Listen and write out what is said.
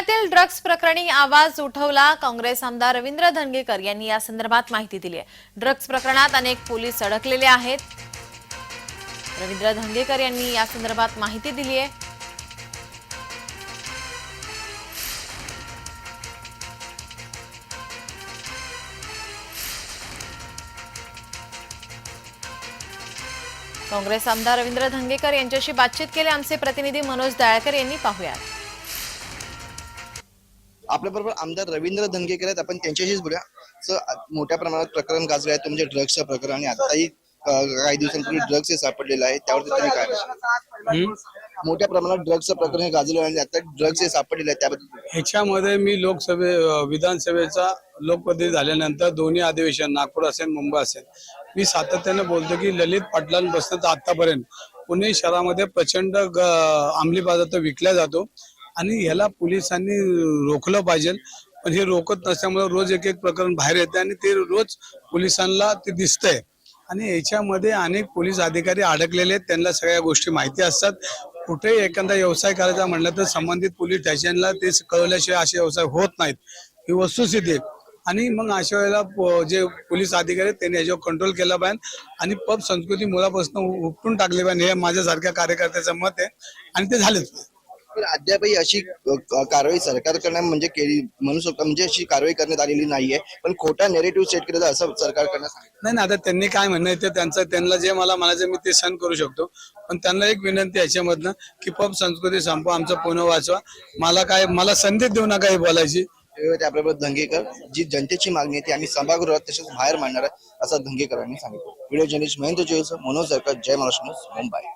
पुण्यातील ड्रग्ज प्रकरणी आवाज उठवला काँग्रेस आमदार रवींद्र धनगेकर यांनी या संदर्भात माहिती दिली आहे. ड्रग्ज प्रकरणात अनेक पोलीस अडकलेले आहेत. रवींद्र धनगेकर यांनी या संदर्भात माहिती दिली आहे. काँग्रेस आमदार रवींद्र धंगेकर यांच्याशी बातचीत केली. आमचे प्रतिनिधी मनोज दयाळकर यांनी पाहुयात. आपल्या बरोबर आमदार रवींद्र धनगेकर आहेत. आपण त्यांच्याशीच बोलूया. सर मोठ्या प्रमाणात प्रकरण गाजलं आहे तुमचे ड्रग्सचं प्रकरण आणि आताही काही दिवसांपूर्वी ड्रग्स हे सापडलेलं आहे. त्यावरती तुम्ही काय. मोठ्या प्रमाणात ड्रग्सचं प्रकरण हे गाजलं आणि आता ड्रग्स हे सापडलेलं आहे त्याबद्दल. ह्याच्यामध्ये मी लोकसभे विधानसभेचा लोकप्रतिनिधी झाल्यानंतर दोन्ही अधिवेशन नागपूर असेल मुंबई असेल मी सातत्याने बोलतो की ललित पाटलांपासून तर आतापर्यंत पुणे शहरामध्ये प्रचंड अंमली पदार्थ विकला जातो. आणि याला पोलिसांनी रोखलं पाहिजे. पण हे रोखत नसल्यामुळे रोज एक एक प्रकरण बाहेर येते आणि ते रोज पोलिसांना ते दिसतंय. आणि याच्यामध्ये अनेक पोलीस अधिकारी अडकलेले आहेत. त्यांना सगळ्या गोष्टी माहिती असतात. कुठेही एखादा व्यवसाय करायचा म्हटलं तर संबंधित पोलीस स्टेशनला ते कळवल्याशिवाय असे व्यवसाय होत नाहीत. ही वस्तुस्थिती आणि मग अशा वेळेला जे पोलीस अधिकारी आहेत त्यांनी याच्यावर कंट्रोल केला पाहिजे. आणि पब संस्कृती मुलापासून उपटून टाकली पाहिजे. हे माझ्यासारख्या कार्यकर्त्याचं मत आहे. आणि ते झालेच अद्यापही अशी कारवाई सरकारकडनं म्हणजे केली म्हणू शकतो म्हणजे अशी कारवाई करण्यात आलेली नाहीये. पण खोटा नेरेटिव्ह सेट केलं असं सरकारकडनं नाही ना आता त्यांनी काय म्हणणं ते त्यांचं त्यांना जे मला म्हणायचं मी ते सहन करू शकतो. पण त्यांना एक विनंती याच्यामधनं की पब संस्कृती संपवा आमचं पुणे वाचवा. मला काय मला संधी देऊ नका हे बोलायची. त्याबरोबर धंगेकर जी जनतेची मागणी आहे ती आम्ही सभागृहात तसेच बाहेर मांडणार आहे असं धंगेकरांनी सांगितलं. व्हिडिओ जर्नलिस्ट महेंद्र जोईसह मनोज जरकर जय महाराष्ट्र मुंबई.